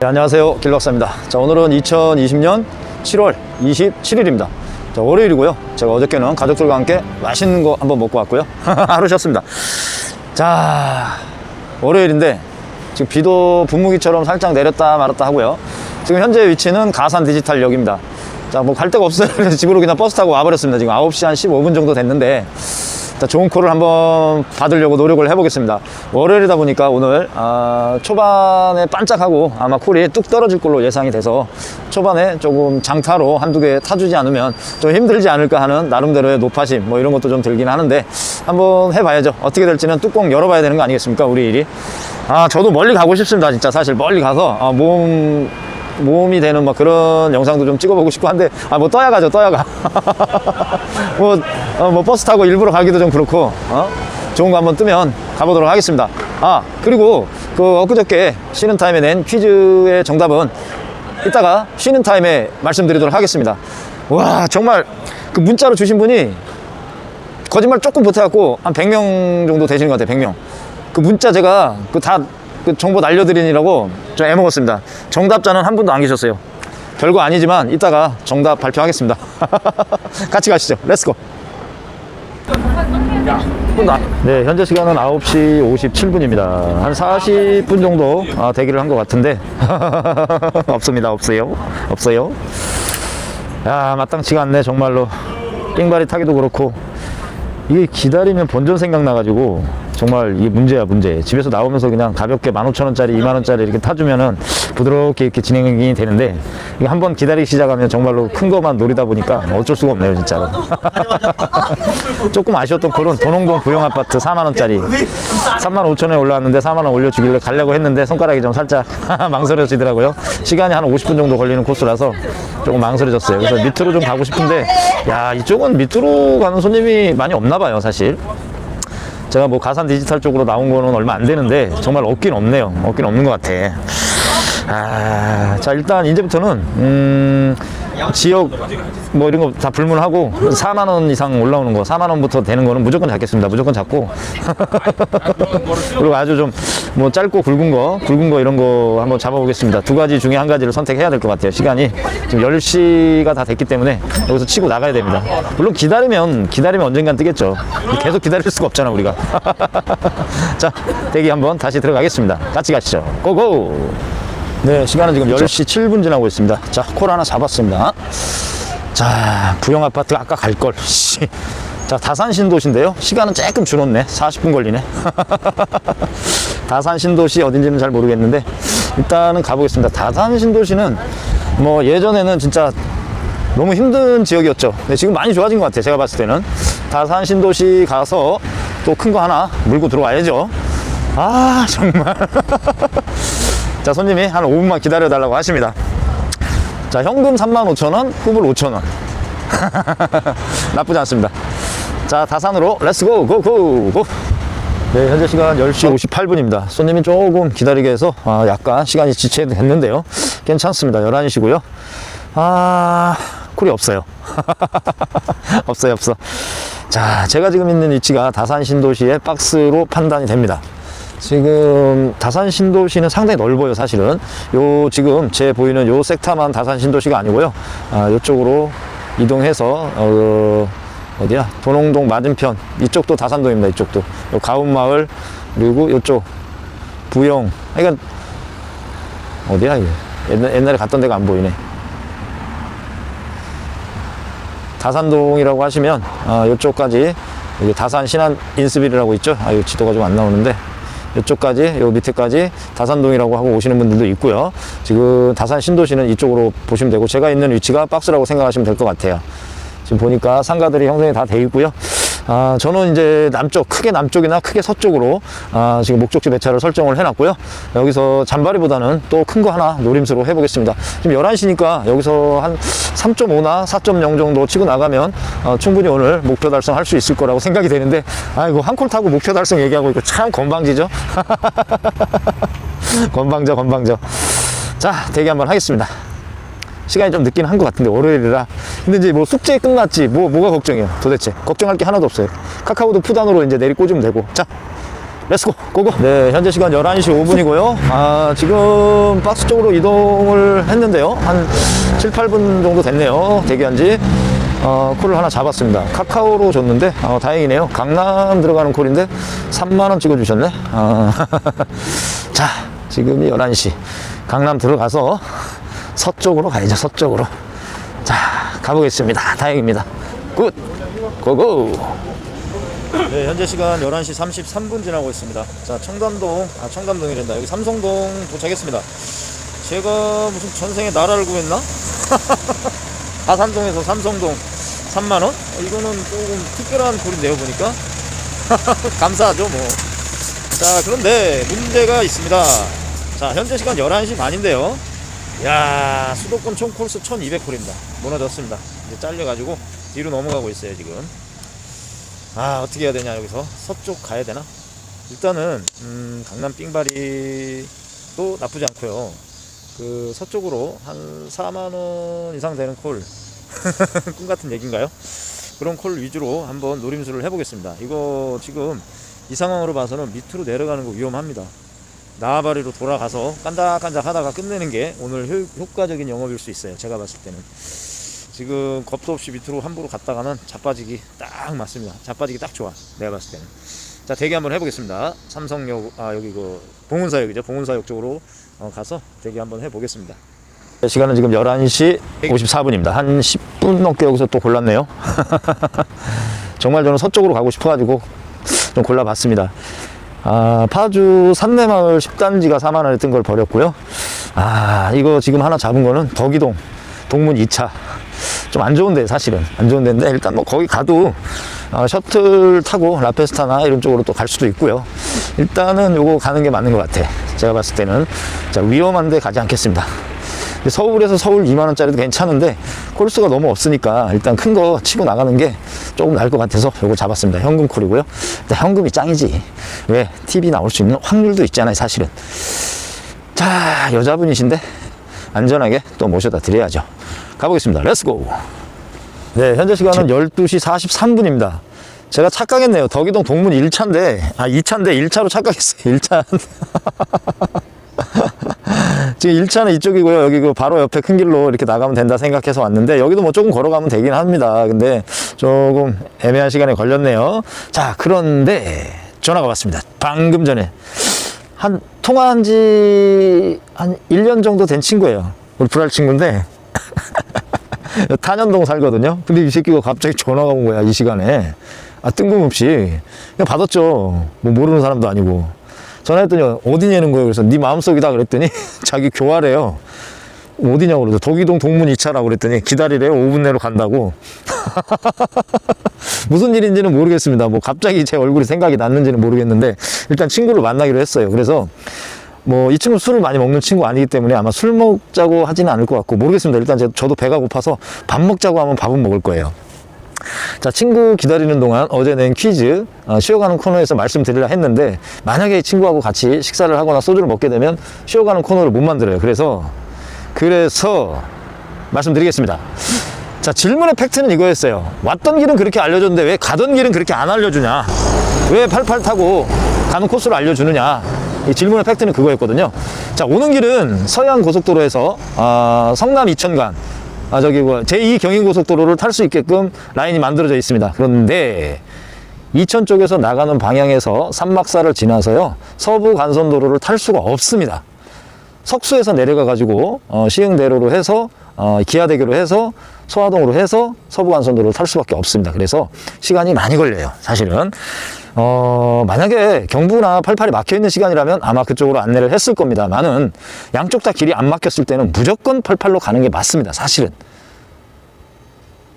네, 안녕하세요. 길박사입니다. 자 오늘은 2020년 7월 27일입니다. 자 월요일이고요. 제가 어저께는 가족들과 함께 맛있는 거 한번 먹고 왔고요. 하루 쉬었습니다. 자 월요일인데 지금 비도 분무기처럼 살짝 내렸다 말았다 하고요. 지금 현재 위치는 가산 디지털역입니다. 자 뭐 갈 데가 없어요. 그래서 집으로 그냥 버스 타고 와버렸습니다. 지금 9시 한 15분 정도 됐는데 자, 좋은 콜을 한번 받으려고 노력을 해보겠습니다. 월요일이다 보니까 오늘 아, 초반에 반짝하고 아마 콜이 뚝 떨어질 걸로 예상이 돼서 초반에 조금 장타로 한두 개 타주지 않으면 좀 힘들지 않을까 하는 나름대로의 노파심 뭐 이런 것도 좀 들긴 하는데 한번 해봐야죠. 어떻게 될지는 뚜껑 열어봐야 되는 거 아니겠습니까? 우리 일이. 아 저도 멀리 가고 싶습니다. 진짜 사실 멀리 가서 아, 몸 모험이 되는 막 그런 영상도 좀 찍어보고 싶고 한데 아 뭐 떠야 가죠 떠야 가. 뭐, 어, 뭐 버스 타고 일부러 가기도 좀 그렇고 어? 좋은 거 한번 뜨면 가보도록 하겠습니다. 아 그리고 그 엊그저께 쉬는 타임에 낸 퀴즈의 정답은 이따가 쉬는 타임에 말씀드리도록 하겠습니다. 와 정말 그 문자로 주신 분이 거짓말 조금 못해갖고 한 100명 정도 되시는 것 같아요. 100명. 그 문자 제가 그 다 그 정보 날려드리느라고 좀 애먹었습니다. 정답자는 한 분도 안 계셨어요. 별거 아니지만 이따가 정답 발표하겠습니다. 같이 가시죠. 렛츠고. 네, 현재 시간은 9시 57분입니다. 한 40분 정도 아, 대기를 한 것 같은데 없습니다. 없어요. 없어요. 야, 마땅치가 않네 정말로. 깽발이 타기도 그렇고 이게 기다리면 본전 생각나가지고 정말 이게 문제야 문제. 집에서 나오면서 그냥 가볍게 15,000원짜리 2만원짜리 이렇게 타주면은 부드럽게 이렇게 진행이 되는데 이게 한번 기다리기 시작하면 정말로 큰 거만 노리다 보니까 어쩔 수가 없네요 진짜로. 조금 아쉬웠던 콜은 도농동 부영아파트 4만원짜리. 3만 5천원에 올라왔는데 4만원 올려주길래 가려고 했는데 손가락이 좀 살짝 망설여지더라고요. 시간이 한 50분 정도 걸리는 코스라서 조금 망설여졌어요. 그래서 밑으로 좀 가고 싶은데 야 이쪽은 밑으로 가는 손님이 많이 없나 봐요 사실 제가 뭐 가산 디지털 쪽으로 나온 거는 얼마 안 되는데 정말 없긴 없네요. 없긴 없는 것 같아. 아, 자 일단 이제부터는 음, 지역 뭐 이런 거 다 불문하고 4만 원 이상 올라오는 거 4만 원부터 되는 거는 무조건 잡겠습니다. 무조건 잡고 그리고 아주 좀 뭐 짧고 굵은 거 굵은 거 이런 거 한번 잡아보겠습니다. 두 가지 중에 한 가지를 선택해야 될 것 같아요. 시간이 지금 10시가 다 됐기 때문에 여기서 치고 나가야 됩니다. 물론 기다리면 기다리면 언젠간 뜨겠죠. 계속 기다릴 수가 없잖아 우리가. 자 대기 한번 다시 들어가겠습니다. 같이 가시죠. 고고. 네, 시간은 지금 10시 7분 지나고 있습니다. 자, 콜 하나 잡았습니다. 자, 부영 아파트 아까 갈 걸. 씨. 자, 다산 신도시인데요. 시간은 조금 줄었네. 40분 걸리네. 다산 신도시 어딘지는 잘 모르겠는데 일단은 가보겠습니다. 다산 신도시는 뭐 예전에는 진짜 너무 힘든 지역이었죠. 근데 지금 많이 좋아진 것 같아요. 제가 봤을 때는 다산 신도시 가서 또 큰 거 하나 물고 들어와야죠. 아 정말. 자 손님이 한 5분만 기다려 달라고 하십니다. 자 현금 35,000원, 후불 5,000원. 나쁘지 않습니다. 자 다산으로 렛츠고 고고 고. 네 현재 시간 10시 58분입니다. 손님이 조금 기다리게 해서 아, 약간 시간이 지체됐는데요. 괜찮습니다. 11시고요. 아 콜이 없어요. 없어요 없어. 자 제가 지금 있는 위치가 다산 신도시의 박스로 판단이 됩니다. 지금 다산 신도시는 상당히 넓어요 사실은. 요 지금 제 보이는 요 섹터만 다산 신도시가 아니고요. 아 요쪽으로 이동해서 어 어디야? 도농동 맞은편. 이쪽도 다산동입니다 이쪽도. 요 가운마을 그리고 요쪽 부영. 그러니까 어디야 이게? 옛날, 옛날에 갔던 데가 안 보이네. 다산동이라고 하시면 아, 이쪽까지 여기 다산 신안 인스빌이라고 있죠. 아, 이 지도가 좀 안 나오는데 이쪽까지 요 밑에까지 다산동이라고 하고 오시는 분들도 있고요. 지금 다산 신도시는 이쪽으로 보시면 되고 제가 있는 위치가 박스라고 생각하시면 될 것 같아요. 지금 보니까 상가들이 형성이 다 돼 있고요. 아, 저는 이제 남쪽, 크게 남쪽이나 크게 서쪽으로 아, 지금 목적지 배차를 설정을 해놨고요. 여기서 잔바리보다는 또 큰 거 하나 노림수로 해보겠습니다. 지금 11시니까 여기서 한 3.5나 4.0 정도 치고 나가면 어, 충분히 오늘 목표 달성할 수 있을 거라고 생각이 되는데 아이고 한 콜 타고 목표 달성 얘기하고 이거 참 건방지죠? 건방져, 건방져. 자, 대기 한번 하겠습니다. 시간이 좀 늦긴 한 것 같은데 월요일이라 근데 이제 뭐 숙제 끝났지. 뭐 뭐가 걱정이에요 도대체. 걱정할 게 하나도 없어요. 카카오도 푸단으로 이제 내리 꽂으면 되고. 자 렛츠고 고고 네 현재 시간 11시 5분이고요. 아 지금 박스 쪽으로 이동을 했는데요. 한 7, 8분 정도 됐네요. 대기한 지. 어, 콜을 하나 잡았습니다. 카카오로 줬는데 어, 다행이네요. 강남 들어가는 콜인데 3만원 찍어주셨네. 아, 자 지금이 11시. 강남 들어가서 서쪽으로 가야죠 서쪽으로. 자 가보겠습니다 다행입니다 굿 고고 네, 현재 시간 11시 33분 지나고 있습니다. 자, 청담동, 아, 청담동이란다. 여기 삼성동 도착했습니다. 제가 무슨 전생에 나라를 구했나? 아산동에서 삼성동 3만원? 이거는 조금 특별한 콜인데요, 보니까. 감사하죠, 뭐. 자, 그런데 문제가 있습니다. 자, 현재 시간 11시 반인데요. 야 수도권 총 콜수 1200콜입니다. 무너졌습니다. 이제 잘려가지고 뒤로 넘어가고 있어요, 지금. 아 어떻게 해야 되냐 여기서? 서쪽 가야 되나? 일단은 음, 강남 삥바리도 나쁘지 않고요. 그 서쪽으로 한 4만원 이상 되는 콜. 꿈 같은 얘기인가요? 그런 콜 위주로 한번 노림수를 해보겠습니다. 이거 지금 이 상황으로 봐서는 밑으로 내려가는 거 위험합니다 나와바리로 돌아가서 깐닥깐닥 하다가 끝내는 게 오늘 효, 효과적인 영업일 수 있어요 제가 봤을 때는 지금 겁도 없이 밑으로 함부로 갔다가는 자빠지기 딱 맞습니다. 자빠지기 딱 좋아. 내가 봤을 때는. 자, 대기 한번 해보겠습니다. 삼성역, 아, 여기 그, 봉은사역이죠. 봉은사역 쪽으로 어, 가서 대기 한번 해보겠습니다. 시간은 지금 11시 54분입니다. 한 10분 넘게 여기서 또 골랐네요. 정말 저는 서쪽으로 가고 싶어가지고 좀 골라봤습니다. 아, 파주 산내마을 10단지가 4만원에 뜬걸 버렸고요. 아, 이거 지금 하나 잡은 거는 덕이동 동문 2차. 좀 안 좋은데 사실은. 안 좋은 데인데 일단 뭐 거기 가도 어, 셔틀 타고 라페스타나 이런 쪽으로 또 갈 수도 있고요. 일단은 요거 가는 게 맞는 것 같아. 제가 봤을 때는. 자 위험한데 가지 않겠습니다 서울에서 서울 2만원짜리도 괜찮은데 콜수가 너무 없으니까 일단 큰 거 치고 나가는 게 조금 나을 것 같아서 요거 잡았습니다 현금 콜이고요 일단 현금이 짱이지 왜 TV 나올 수 있는 확률도 있잖아요 사실은 자 여자분이신데 안전하게 또 모셔다 드려야죠 가보겠습니다. 렛츠고! 네, 현재 시간은 12시 43분입니다. 제가 착각했네요. 덕이동 동문 1차인데, 아, 2차인데 1차로 착각했어요. 1차. 지금 1차는 이쪽이고요. 여기 그 바로 옆에 큰 길로 이렇게 나가면 된다 생각해서 왔는데, 여기도 뭐 조금 걸어가면 되긴 합니다. 근데 조금 애매한 시간에 걸렸네요. 자, 그런데 전화가 왔습니다. 방금 전에. 한, 통화한 지 한 1년 정도 된 친구예요. 우리 불알 친구인데, 탄현동 살거든요. 근데 이 새끼가 갑자기 전화가 온 거야, 이 시간에. 아, 뜬금없이. 그냥 받았죠. 뭐 모르는 사람도 아니고. 전화했더니 어디냐는 거예요. 그래서 네 마음속이다 그랬더니 자기 교활해요. 어디냐고 그러죠. 독이동 동문 2차라고 그랬더니 기다리래요. 5분 내로 간다고. 무슨 일인지는 모르겠습니다. 뭐 갑자기 제 얼굴이 생각이 났는지는 모르겠는데 일단 친구를 만나기로 했어요. 그래서 뭐 이 친구 술을 많이 먹는 친구 아니기 때문에 아마 술 먹자고 하지는 않을 것 같고 모르겠습니다. 일단 제- 저도 배가 고파서 밥 먹자고 하면 밥은 먹을 거예요. 자, 친구 기다리는 동안 어제 낸 퀴즈, 어, 쉬어가는 코너에서 말씀드리려 했는데, 만약에 이 친구하고 같이 식사를 하거나 소주를 먹게 되면 쉬어가는 코너를 못 만들어요. 그래서, 그래서, 말씀드리겠습니다. 자, 질문의 팩트는 이거였어요. 왔던 길은 그렇게 알려줬는데 왜 가던 길은 그렇게 안 알려주냐? 왜 팔팔 타고 가는 코스를 알려주느냐? 이 질문의 팩트는 그거였거든요. 자, 오는 길은 서해안 고속도로에서 아, 성남 이천간 아, 저기 뭐 제2 경인고속도로를 탈 수 있게끔 라인이 만들어져 있습니다. 그런데 이천 쪽에서 나가는 방향에서 산막사를 지나서요 서부 간선도로를 탈 수가 없습니다. 석수에서 내려가 가지고 어, 시흥대로로 해서 어, 기아대교로 해서 소화동으로 해서 서부간선도로를 탈 수밖에 없습니다. 그래서 시간이 많이 걸려요. 사실은 어, 만약에 경부나 88이 막혀 있는 시간이라면 아마 그쪽으로 안내를 했을 겁니다만은 양쪽 다 길이 안 막혔을 때는 무조건 88로 가는 게 맞습니다. 사실은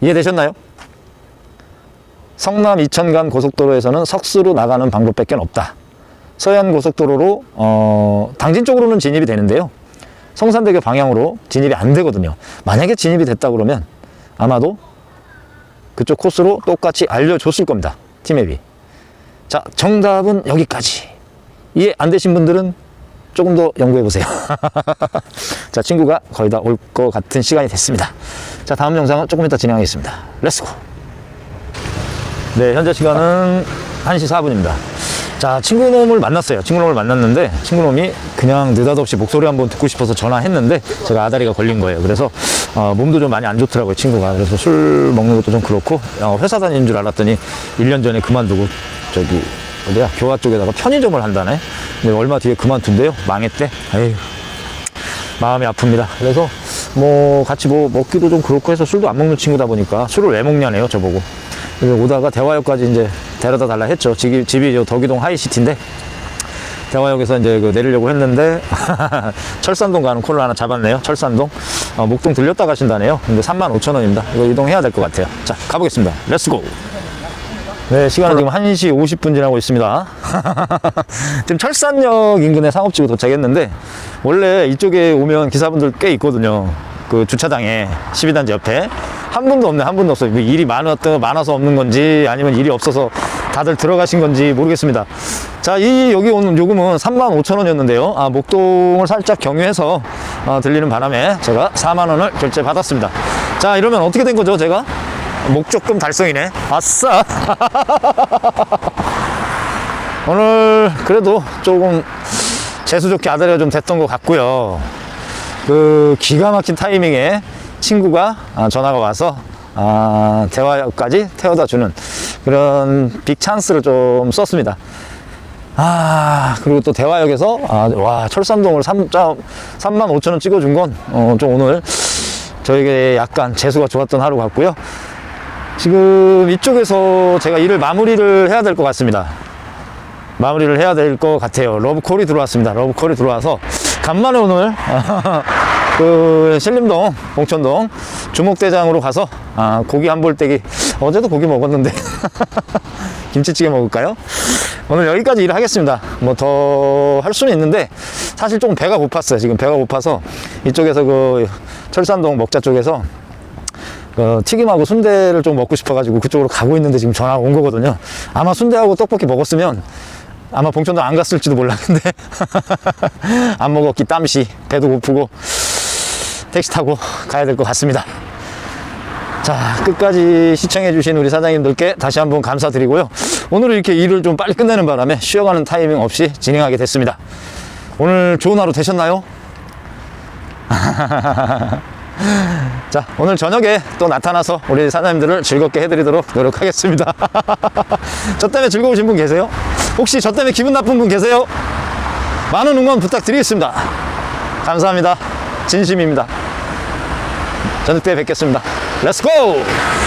이해되셨나요? 성남 이천간 고속도로에서는 석수로 나가는 방법밖에 없다. 서해안 고속도로로 어, 당진 쪽으로는 진입이 되는데요. 성산대교 방향으로 진입이 안 되거든요. 만약에 진입이 됐다 그러면 아마도 그쪽 코스로 똑같이 알려줬을 겁니다. 티맵이. 자, 정답은 여기까지. 이해 안 되신 분들은 조금 더 연구해 보세요. 자, 친구가 거의 다 올 것 같은 시간이 됐습니다. 자, 다음 영상은 조금 이따 진행하겠습니다. 렛츠고! 네, 현재 시간은 1시 4분입니다. 자, 친구놈을 만났어요. 친구놈을 만났는데, 친구놈이 그냥 느닷없이 목소리 한번 듣고 싶어서 전화했는데, 제가 아다리가 걸린 거예요. 그래서, 어, 몸도 좀 많이 안 좋더라고요, 친구가. 그래서 술 먹는 것도 좀 그렇고, 어, 회사 다니는 줄 알았더니, 1년 전에 그만두고, 저기, 어디야? 교화 쪽에다가 편의점을 한다네? 근데 얼마 뒤에 그만둔대요. 망했대. 에휴. 마음이 아픕니다. 그래서 뭐 같이 뭐 먹기도 좀 그렇고 해서 술도 안 먹는 친구다 보니까 술을 왜 먹냐네요, 저보고. 오다가 대화역까지 이제 데려다 달라 했죠. 집이, 집이 저 덕이동 하이시티인데 대화역에서 이제 그 내리려고 했는데 철산동 가는 콜을 하나 잡았네요. 철산동. 어, 목동 들렸다 가신다네요. 근데 35,000원입니다. 이거 이동해야 될 것 같아요. 자, 가보겠습니다. 렛츠고! 네, 시간은 지금 1시 50분 지나고 있습니다. 지금 철산역 인근에 상업지구 도착했는데, 원래 이쪽에 오면 기사분들 꽤 있거든요. 그 주차장에, 12단지 옆에. 한 분도 없네, 한 분도 없어요. 뭐 일이 많았더, 많아서 없는 건지, 아니면 일이 없어서 다들 들어가신 건지 모르겠습니다. 자, 이, 여기 오는 요금은 35,000원이었는데요. 아, 목동을 살짝 경유해서 아, 들리는 바람에 제가 4만원을 결제 받았습니다. 자, 이러면 어떻게 된 거죠, 제가? 목적금 달성이네. 아싸! 오늘 그래도 조금 재수 좋게 아다리가 좀 됐던 것 같고요. 그 기가 막힌 타이밍에 친구가 아, 전화가 와서 아, 대화까지 태워다 주는 그런 빅 찬스를 좀 썼습니다. 아, 그리고 또 대화역에서, 아, 와, 철산동을 3, 3만 5천 원 찍어준 건, 어, 좀 오늘 저에게 약간 재수가 좋았던 하루 같고요. 지금 이쪽에서 제가 일을 마무리를 해야 될 것 같습니다. 마무리를 해야 될 것 같아요. 러브콜이 들어왔습니다. 러브콜이 들어와서 간만에 오늘 그 신림동, 봉천동 주목대장으로 가서 아, 고기 한 볼떼기 어제도 고기 먹었는데 김치찌개 먹을까요? 오늘 여기까지 일을 하겠습니다. 뭐 더 할 수는 있는데 사실 조금 배가 고팠어요. 지금 배가 고파서 이쪽에서 그 철산동 먹자 쪽에서 그 튀김하고 순대를 좀 먹고 싶어가지고 그쪽으로 가고 있는데 지금 전화가 온 거거든요. 아마 순대하고 떡볶이 먹었으면 아마 봉천도 안 갔을지도 몰랐는데 안 먹었기 땀시 배도 고프고 택시 타고 가야 될 것 같습니다. 자, 끝까지 시청해 주신 우리 사장님들께 다시 한번 감사드리고요. 오늘 이렇게 일을 좀 빨리 끝내는 바람에 쉬어가는 타이밍 없이 진행하게 됐습니다. 오늘 좋은 하루 되셨나요? 자, 오늘 저녁에 또 나타나서 우리 사장님들을 즐겁게 해드리도록 노력하겠습니다. 저 때문에 즐거우신 분 계세요? 혹시 저 때문에 기분 나쁜 분 계세요? 많은 응원 부탁드리겠습니다. 감사합니다. 진심입니다. 저녁 때 뵙겠습니다. 렛츠고!